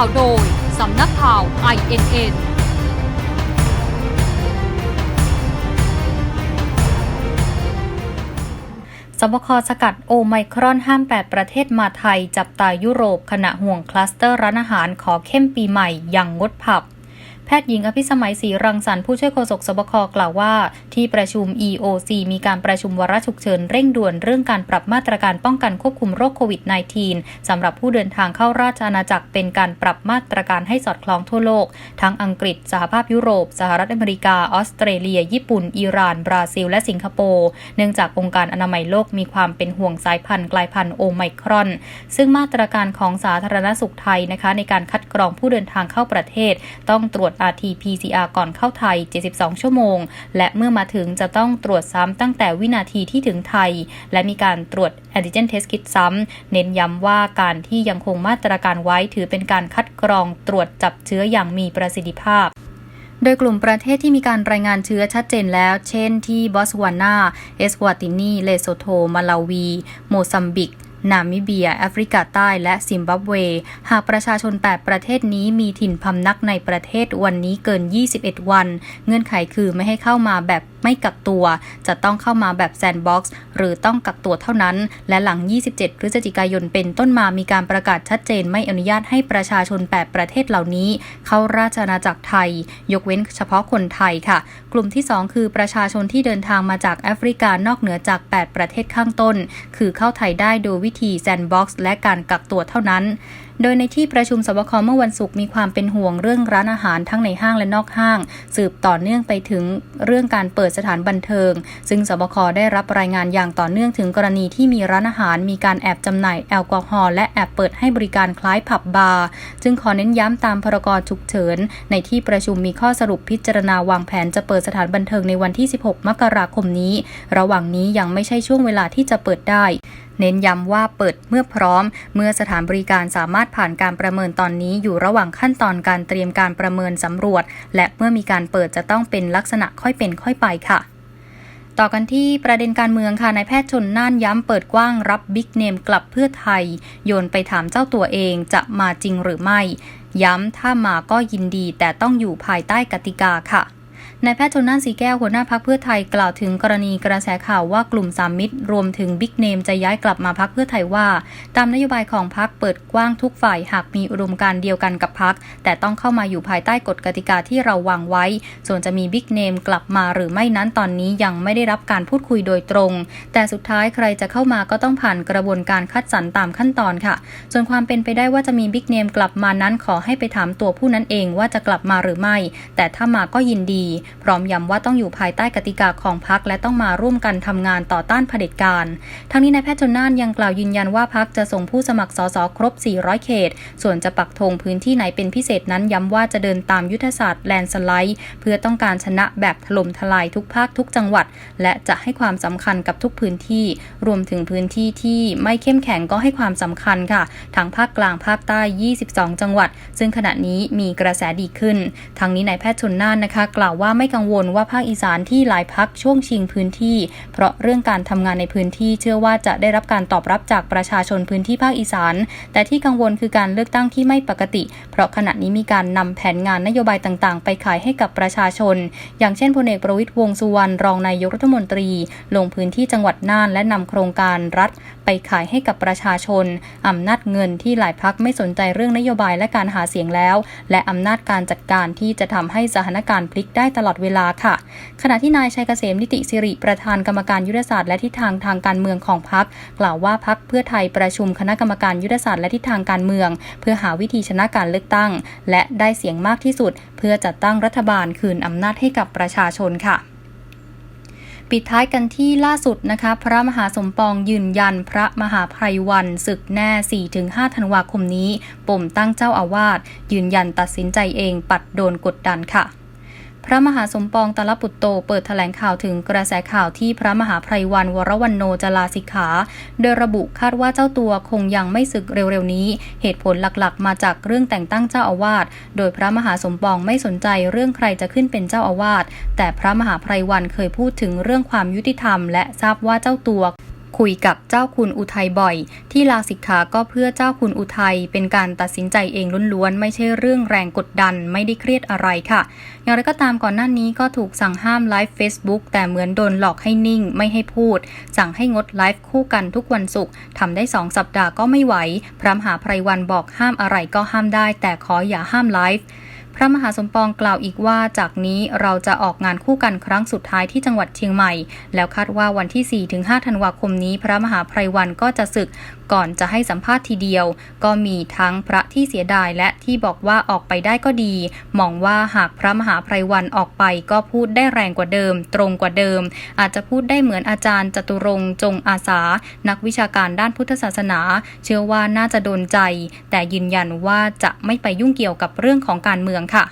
ข่าวโดย สำนักข่าว INN สบคสกัดโอไมครอนห้าม 8 ประเทศมาไทย จับตายุโรปขณะห่วงคลัสเตอร์ร้านอาหารขอเข้มปีใหม่ยังงดผับ แพทย์หญิงอภิสมัยศรีรังสรรค์ผู้ช่วยโฆษกสบคกล่าวว่า ที่ประชุม EOC มีการประชุมวาระฉุกเฉินเร่งด่วนเรื่องการปรับมาตรการป้องกันควบคุมโรคโควิด -19 สำหรับผู้เดินทางเข้าราชอาณาจักรเป็นการปรับมาตรการให้สอดคล้องทั่วโลก ทั้งอังกฤษ สหภาพยุโรป สหรัฐอเมริกา ออสเตรเลีย ญี่ปุ่น อิหร่าน บราซิล และสิงคโปร์ เนื่องจากองค์การอนามัยโลกมีความเป็นห่วงสายพันธุ์กลายพันธุ์โอไมครอน ซึ่งมาตรการของสาธารณสุขไทยนะคะในการคัดกรองผู้เดินทางเข้าประเทศ ต้องตรวจ RT-PCR ก่อนเข้าไทย 72 ชั่วโมง และเมื่อมาถึงจะต้องตรวจซ้ำตั้งแต่วินาทีที่ถึงไทย และมีการตรวจแอนติเจนเทสคิดซ้ำ เน้นย้ำว่าการที่ยังคงมาตรการไว้ถือเป็นการคัดกรองตรวจจับเชื้ออย่างมีประสิทธิภาพโดยกลุ่มประเทศที่มีการรายงานเชื้อชัดเจนแล้ว เช่นที่บอสวานา เอสวาตินี เลโซโท มาลาวี โมซัมบิก นามิเบีย แอฟริกาใต้และซิมบับเว หากประชาชน 8 ประเทศนี้มีถิ่นพำนักในประเทศวันนี้เกิน 21 วัน เงื่อนไขคือไม่ให้เข้ามาแบบ ไม่กักตัว จะต้องเข้ามาแบบแซนด์บ็อกซ์หรือต้องกักตัวเท่านั้น และหลัง 27 พฤศจิกายนเป็นต้นมามีการประกาศชัดเจนไม่อนุญาตให้ประชาชน 8 ประเทศเหล่านี้ เข้าราชอาณาจักรไทย ยกเว้นเฉพาะคนไทยค่ะ กลุ่มที่ 2 คือประชาชนที่เดินทางมาจากแอฟริกานอกเหนือจาก 8 ประเทศข้างต้น คือเข้าไทยได้โดยวิธีแซนด์บ็อกซ์และการกักตัวเท่านั้น โดยในที่ประชุมสบคเมื่อวันศุกร์มีความเป็นห่วงเรื่องร้านอาหารทั้งในห้างและนอกห้าง สืบต่อเนื่องไปถึงเรื่องการเปิดสถานบันเทิง ซึ่งสบคได้รับรายงานอย่างต่อเนื่องถึงกรณีที่มีร้านอาหารมีการแอบจำหน่ายแอลกอฮอล์และแอบเปิดให้บริการคล้ายผับบาร์จึงขอเน้นย้ำตามพรกฉุกเฉิน ในที่ประชุมมีข้อสรุปพิจารณาวางแผนจะเปิดสถานบันเทิงในวันที่ 16 มกราคมนี้ ระหว่างนี้ยังไม่ใช่ช่วงเวลาที่จะเปิดได้ เน้นย้ำว่าเปิดเมื่อพร้อม เมื่อสถานบริการสามารถผ่านการประเมินตอนนี้อยู่ระหว่างขั้นตอนการเตรียมการประเมินสำรวจ และเมื่อมีการเปิดจะต้องเป็นลักษณะค่อยเป็นค่อยไปค่ะต่อกันที่ประเด็นการเมืองค่ะนายแพทย์ชนน่านย้ำเปิดกว้างรับบิ๊กเนมกลับเพื่อไทย โยนไปถามเจ้าตัวเองจะมาจริงหรือไม่ ย้ำถ้ามาก็ยินดีแต่ต้องอยู่ภายใต้กติกาค่ะ นายแพทย์ชนน่านสีแก้วหัวหน้าพักเพื่อไทยกล่าวถึงกรณีกระแสข่าวว่ากลุ่มสามมิตร รวมถึงบิ๊กเนมจะย้ายกลับมาพักเพื่อไทยว่า ตามนโยบายของพักเปิดกว้างทุกฝ่ายหากมีอุดมการเดียวกันกับพัก แต่ต้องเข้ามาอยู่ภายใต้กฎกติกาที่เราวางไว้ ส่วนจะมีบิ๊กเนมกลับมาหรือไม่นั้นตอนนี้ยังไม่ได้รับการพูดคุยโดยตรง แต่สุดท้ายใครจะเข้ามาก็ต้องผ่านกระบวนการคัดสรรตามขั้นตอนค่ะ ส่วนความเป็นไปได้ว่าจะมีบิ๊กเนมกลับมานั้นขอให้ไปถามตัวผู้นั้นเองว่าจะกลับมาหรือไม่ แต่ถ้ามาก็ยินดีพร้อมย้ำว่าต้องอยู่ภายใต้กติกาของพักและต้องมาร่วมกันทำงานต่อต้านเผด็จการ ทั้งนี้นายแพทย์ชนน่านยังกล่าวยืนยันว่าพักจะส่งผู้สมัครสสครบ 400 เขต ส่วนจะปักธงพื้นที่ไหนเป็นพิเศษนั้นย้ำว่าจะเดินตามยุทธศาสตร์แลนสไลด์เพื่อต้องการชนะแบบถล่มทลายทุกภาคทุกจังหวัด และจะให้ความสำคัญกับทุกพื้นที่ รวมถึงพื้นที่ที่ไม่เข้มแข็งก็ให้ความสำคัญค่ะทั้งภาคกลางภาคใต้ 22 จังหวัด ซึ่งขณะนี้มีกระแสดีขึ้นทั้งนี้นายแพทย์ชนน่านนะคะ กล่าวว่าไม่กังวลว่าภาคอีสานที่หลายพักช่วงชิงพื้นที่ เพราะเรื่องการทำงานในพื้นที่เชื่อว่าจะได้รับการตอบรับจากประชาชนพื้นที่ภาคอีสาน แต่ที่กังวลคือการเลือกตั้งที่ไม่ปกติ เพราะขณะนี้มีการนำแผนงานนโยบายต่างๆ ไปขายให้กับประชาชน อย่างเช่นพลเอกประวิตยวงสุวรรณรองนายกรัฐมนตรี ลงพื้นที่จังหวัดน่านและนำโครงการรัฐ ไปขายให้กับประชาชน อำนาจเงินที่หลายพักไม่สนใจเรื่องนโยบายและการหาเสียงแล้ว และอำนาจการจัดการที่จะทำให้สถานการณ์พลิกได้ตลอดเวลาค่ะ ขณะที่นายชัยเกษมนิติสิริประธานกรรมการยุทธศาสตร์และทิศทางทางการเมืองของพักกล่าวว่าพักเพื่อไทยประชุมคณะกรรมการยุทธศาสตร์และทิศทางการเมือง เพื่อหาวิธีชนะการเลือกตั้ง และได้เสียงมากที่สุด เพื่อจัดตั้งรัฐบาลคืนอำนาจให้กับประชาชนค่ะ ปิดท้ายกันที่ล่าสุดนะคะ พระมหาสมปองยืนยันพระมหาไพรวันศึกแน่ 4-5 ธันวาคมนี้ปมตั้งเจ้าอาวาสยืนยันตัดสินใจเองปัดโดนกดดันค่ะ พระมหาสมปองตลปุตโตเปิดแถลงข่าวถึงกระแสข่าวที่พระมหาไพรวันวรวันโนจะลาสิกขา โดยระบุคาดว่าเจ้าตัวคงยังไม่ศึกเร็วๆนี้ เหตุผลหลักๆ มาจากเรื่องแต่งตั้งเจ้าอาวาส โดยพระมหาสมปองไม่สนใจเรื่องใครจะขึ้นเป็นเจ้าอาวาส แต่พระมหาไพรวันเคยพูดถึงเรื่องความยุติธรรม และทราบว่าเจ้าตัว คุยกับเจ้าคุณอุทัยบ่อย ที่ลาสิกขาก็เพื่อเจ้าคุณอุทัยเป็นการตัดสินใจเองล้วนๆ ไม่ใช่เรื่องแรงกดดันไม่ได้เครียดอะไรค่ะ อย่างไรก็ตามก่อนหน้านี้ก็ถูกสั่งห้ามไลฟ์ Facebook แต่เหมือนโดนหลอกให้นิ่ง ไม่ให้พูด สั่งให้งดไลฟ์คู่กันทุกวันศุกร์ทำได้สองสัปดาห์ก็ไม่ไหว พระมหาไพรวันบอกห้ามอะไรก็ห้ามได้ แต่ขออย่าห้ามไลฟ์ พระมหาสมปองกล่าวอีกว่าจากนี้เราจะออกงานคู่กันครั้งสุดท้ายที่จังหวัดเชียงใหม่ แล้วคาดว่าวันที่ 4-5 ธันวาคมนี้ พระมหาไพรวันก็จะศึก ก่อนจะให้สัมภาษณ์ทีเดียว ก็มีทั้งพระที่เสียดายและที่บอกว่าออกไปได้ก็ดี มองว่าหากพระมหาไพรวันออกไปก็พูดได้แรงกว่าเดิม ตรงกว่าเดิม อาจจะพูดได้เหมือนอาจารย์จตุรงจงอาสา นักวิชาการด้านพุทธศาสนา เชื่อว่าน่าจะโดนใจ แต่ยืนยันว่าจะไม่ไปยุ่งเกี่ยวกับเรื่องของการเมืองค่ะ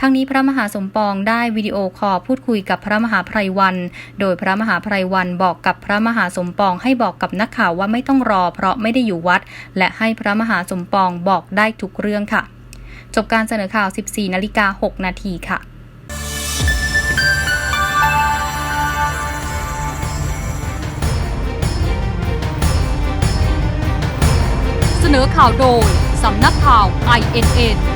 ทั้งนี้พระมหาสมปองได้วิดีโอคอลพูดคุยกับพระมหาไพรวัน โดยพระมหาไพรวันบอกกับพระมหาสมปองให้บอกกับนักข่าวว่าไม่ต้องรอ เพราะไม่ได้อยู่วัด และให้พระมหาสมปองบอกได้ทุกเรื่องค่ะ จบการเสนอข่าว 14นาฬิกา6นาทีค่ะเสนอข่าวโดย สำนักข่าว INN